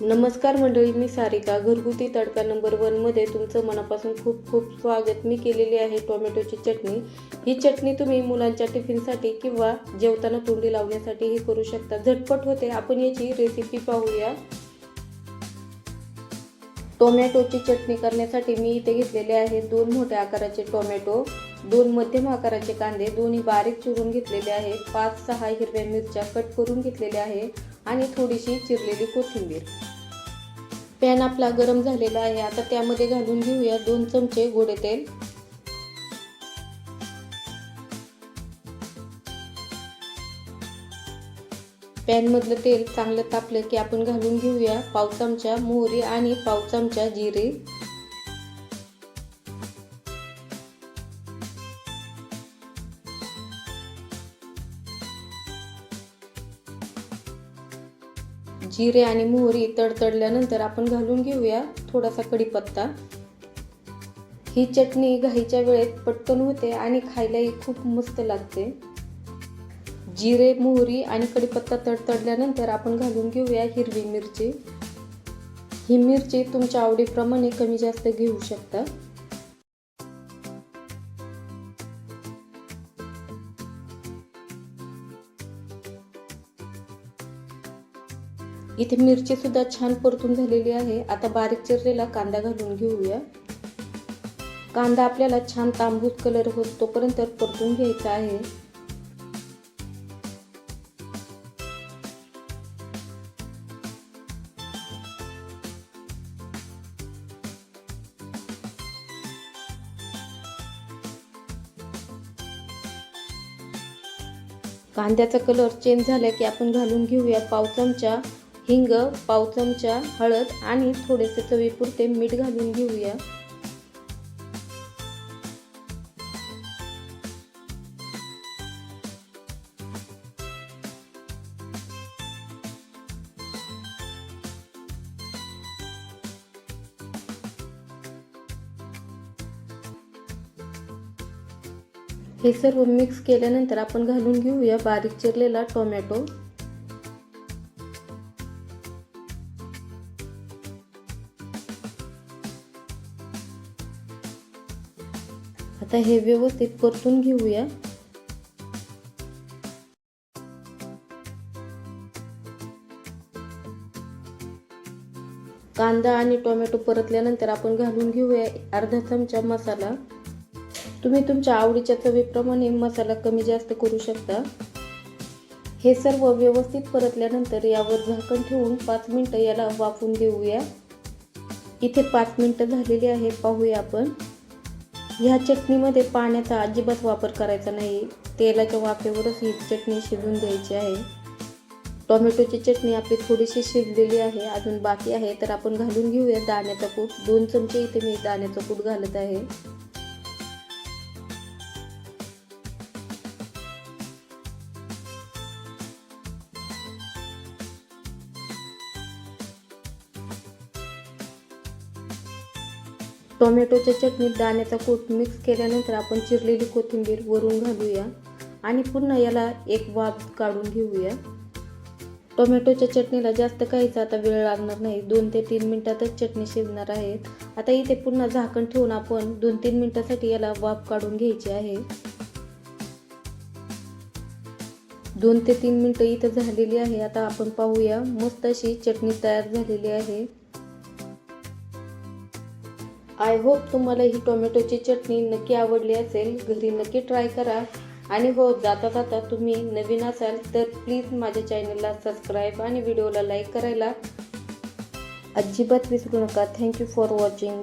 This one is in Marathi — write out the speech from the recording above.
नमस्कार मंडळी मी सारिका. घरगुती तडका नंबर वनमध्ये तुमचं मनापासून खूप खूप स्वागत. मी केलेली आहे टोमॅटोची चटणी. ही चटणी तुम्ही मुलांच्या टिफिनसाठी किंवा जेवताना तोंडी लावण्यासाठीही करू शकता. झटपट होते. आपण याची रेसिपी पाहूया. टोमॅटोची चटणी करण्यासाठी मी इथे घेतलेले आहे दोन मोठ्या आकाराचे टोमॅटो दोन मध्यम आकाराचे कांदे. दोन्ही बारीक चिरून घेतलेले आहे पाच सहा हिरव्या मिरच्या कट करून घेतलेल्या आहे आणि थोडीशी चिरलेली कोथिंबीर. पॅन आपला गरम झालेला आहे. आता त्यामध्ये घालून घेऊया दोन चमचे गोडे तेल. पॅनमधलं तेल चांगलं तापलं की आपण घालून घेऊया पाव चमचा मोहरी आणि पाव चमचा जिरे. जिरे आणि मोहरी तडतडल्यानंतर आपण घालून घेऊया थोडासा कढीपत्ता. ही चटणी घाईच्या वेळेत पटकन होते आणि खायलाही खूप मस्त लागते. जिरे मोहरी आणि कढीपत्ता तडतडल्यानंतर आपण घालून घेऊया हिरवी मिरची. ही मिरची तुमच्या आवडीप्रमाणे कमी जास्त घेऊ शकता. इथे मिरची सुद्धा छान परतून झालेली आहे. आता बारीक चिरलेला कांदा घालून घेऊया. कांदा आपल्याला छान तांबूस कलर होत तोपर्यंत परतून घ्यायचा आहे. कांद्याचा कलर चेंज झाला की आपण घालून घेऊया पाव चमचा. हिंग पाव चमचा हळद आणि थोडेसे चवीपुरते मीठ घालून घेऊया. हे सर्व मिक्स केल्यानंतर आपण घालून घेऊया बारीक चिरलेला टोमॅटो आता हे व्यवस्थित परतून घेऊया. कांदा आणि टोमॅटो परतल्यानंतर आपण घालून घेऊया अर्धा चमचा मसाला. तुम्ही तुमच्या आवडीच्या चवीप्रमाणे मसाला कमी जास्त करू शकता. हे सर्व व्यवस्थित परतल्यानंतर यावर झाकण ठेवून पाच मिनटं याला वाफून देऊया. इथे पाच मिनटं झालेली आहे पाहूया आपण. ह्या चटणीमध्ये पाण्याचा अजिबात वापर करायचा नाही. तेलाच्या वाफेवरच ही चटणी शिजून द्यायची आहे. टोमॅटोची चटणी आपली थोडीशी शिजलेली आहे अजून बाकी आहे तर आपण घालून घेऊया दाण्याचा कूट. दोन चमचे इथे मी दाण्याचा कूट घालत आहे. टोमॅटोच्या चटणीत दाण्याचा कूट मिक्स केल्यानंतर आपण चिरलेली कोथिंबीर वरून घालूया आणि पुन्हा याला एक वाफ काढून घेऊया. टोमॅटोच्या चटणीला जास्त काहीच आता वेळ लागणार नाही. दोन ते तीन मिनटातच चटणी शिजणार आहे आता इथे पुन्हा झाकण ठेवून आपण दोन तीन मिनटासाठी याला वाफ काढून घ्यायची आहे. दोन ते तीन मिनटं इथं झालेली आहे. आता आपण पाहूया मस्त अशी चटणी तयार झालेली आहे. आय होप तुम्हाला ही टोमॅटोची चटणी नक्की आवडली असेल घरी नक्की ट्राय करा. आणि हो जाता जाता तुम्ही नवीन असाल तर प्लीज माझ्या चॅनलला सबस्क्राईब आणि व्हिडिओला लाईक करायला. अजिबात विसरू नका. Thank you for watching bye